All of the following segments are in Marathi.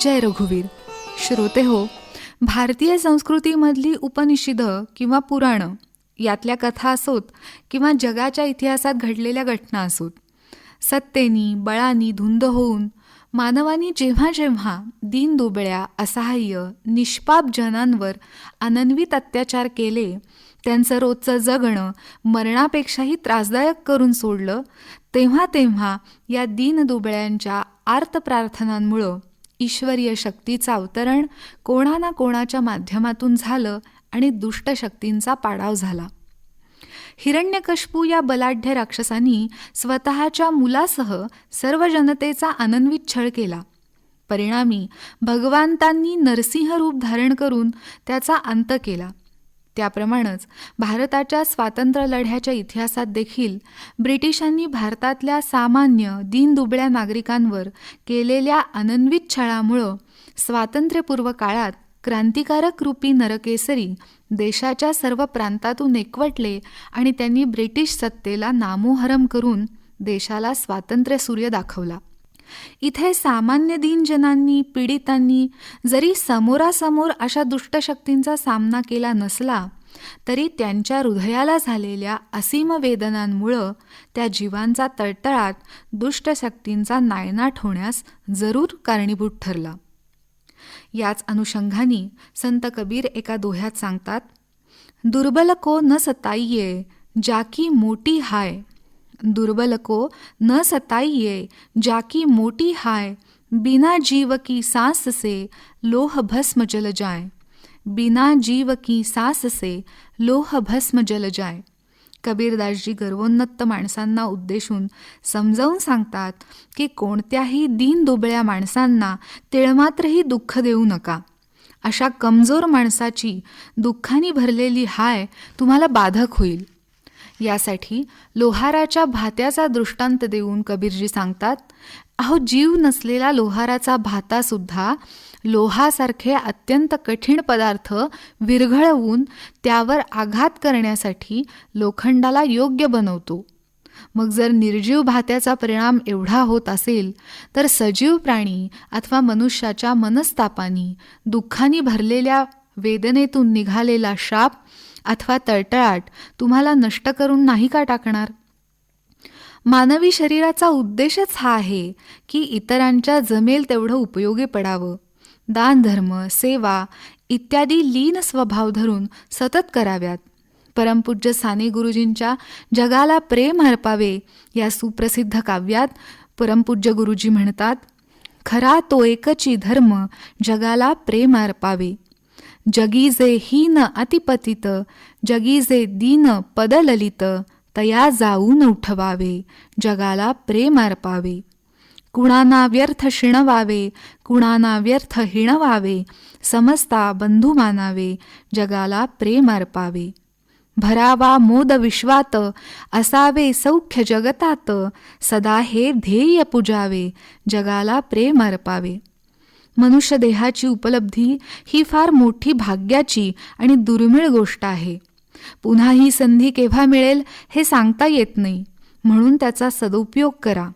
जय रघुवीर. श्रोते हो भारतीय संस्कृतीमधली उपनिषदं किंवा पुराणं यातल्या कथा असोत किंवा जगाच्या इतिहासात घडलेल्या घटना असोत. सत्तेनी बळानी धुंद होऊन मानवानी जेव्हा जेव्हा दीनदुबळ्या असहाय्य निष्पाप जनांवर अनन्वित अत्याचार केले त्यांचं रोजचं जगणं मरणापेक्षाही त्रासदायक करून सोडलं तेव्हा तेव्हा या दीनदुबळ्यांच्या आर्त प्रार्थनांमुळं ईश्वरीय शक्तीचं अवतरण कोणा ना कोणाच्या माध्यमातून झालं आणि दुष्ट शक्तींचा पाडाव झाला. हिरण्यकशपू या बलाढ्य राक्षसांनी स्वतःच्या मुलासह सर्व जनतेचा अनन्वित छळ केला. परिणामी भगवंतांनी नरसिंह रूप धारण करून त्याचा अंत केला. त्याप्रमाणेच भारताच्या स्वातंत्र्यलढ्याच्या इतिहासात देखील ब्रिटिशांनी भारतातल्या सामान्य दीनदुबळ्या नागरिकांवर केलेल्या अनन्वित छळामुळं स्वातंत्र्यपूर्व काळात क्रांतिकारक रूपी नरकेसरी देशाच्या सर्व प्रांतातून एकवटले आणि त्यांनी ब्रिटिश सत्तेला नामोहरम करून देशाला स्वातंत्र्य सूर्य दाखवला. इथे सामान्य दिनजनांनी पीडितांनी जरी समोरासमोर अशा दुष्टशक्तींचा सामना केला नसला तरी त्यांच्या हृदयाला झालेल्या असीम वेदनांमुळं त्या जीवांचा तळतळाट दुष्टशक्तींचा नायनाट होण्यास जरूर कारणीभूत ठरला. याच अनुषंगाने संत कबीर एका दोह्यात सांगतात दुर्बल को न सताइये जाकी मोटी हाय. दुर्बल को न सताइये जाकी मोटी हाय बिना जीव की सांस से लोह भस्म जल जाए। बिना जीव की सांस से लोह भस्म जल जाए। कबीरदासजी गर्वोन्नत माणसांना उद्देशून समजावून सांगतात की कोणत्याही दीन दुबळ्या माणसांना तिळमात्रही दुःख देऊ नका. अशा कमजोर माणसाची दुःखाने भरलेली हाय तुम्हाला बाधक होईल. यासाठी लोहाराच्या भात्याचा दृष्टांत देऊन कबीरजी सांगतात अहो जीव नसलेला लोहाराचा भातासुद्धा लोहासारखे अत्यंत कठीण पदार्थ विरघळवून त्यावर आघात करण्यासाठी लोखंडाला योग्य बनवतो. मग जर निर्जीव भात्याचा परिणाम एवढा होत असेल तर सजीव प्राणी अथवा मनुष्याच्या मनस्तापानी दुःखानी भरलेल्या वेदनेतून निघालेला शाप अथवा तळतळाट तुम्हाला नष्ट करून नाही का टाकणार? मानवी शरीराचा उद्देशच हा आहे की इतरांच्या जमेल तेवढं उपयोगी पडावं. दानधर्म सेवा इत्यादी लीन स्वभाव धरून सतत कराव्यात. परमपूज्य साने गुरुजींच्या जगाला प्रेम हरपावे या सुप्रसिद्ध काव्यात परमपूज्य गुरुजी म्हणतात खरा तो एकची धर्म जगाला प्रेम अर्पावे. जगी जे हीन अतिपतित जगी जे दीन पदललित तया जाऊन उठवावे जगाला प्रेम अर्पावे कुणाना व्यर्थ शिणवावे कुणाना व्यर्थ हिणवावे समस्ता बंधू मानावे जगाला प्रेम अर्पावे भरावा मोद विश्वात असावे सौख्य जगतात सदा हे ध्येय पुजावे जगाला प्रेम अर्पावे मनुष्य देहाची उपलब्धी ही फार मोठी भाग्याची आणि दुर्मिळ गोष्ट आहे. पुन्हा ही संधी केव्हा मिळेल हे सांगता येत नाही. म्हणून त्याचा सदुपयोग करा.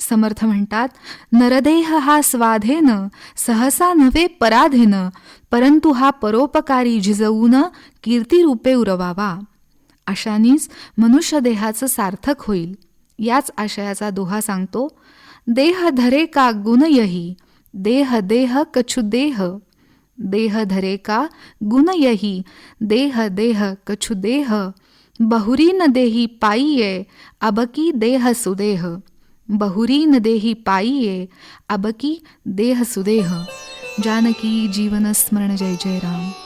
समर्थ म्हणतात नरदेह हा स्वाधेन सहसा नव्हे पराधेन परंतु हा परोपकारी झिजवून कीर्तिरूपे उरवावा. अशानीच मनुष्य देहाचं सार्थक होईल. याच आशयाचा दोहा सांगतो देह धरे का गुणयही देह देह कछु देह देह धरे का गुण यही, देह देह कछु देह, बहुरी न देही पाईये अबकी देह सुदेह। बहुरी न देही पाईये अबकी देह सुदेह। जानकी जीवन स्मरण जय जय राम।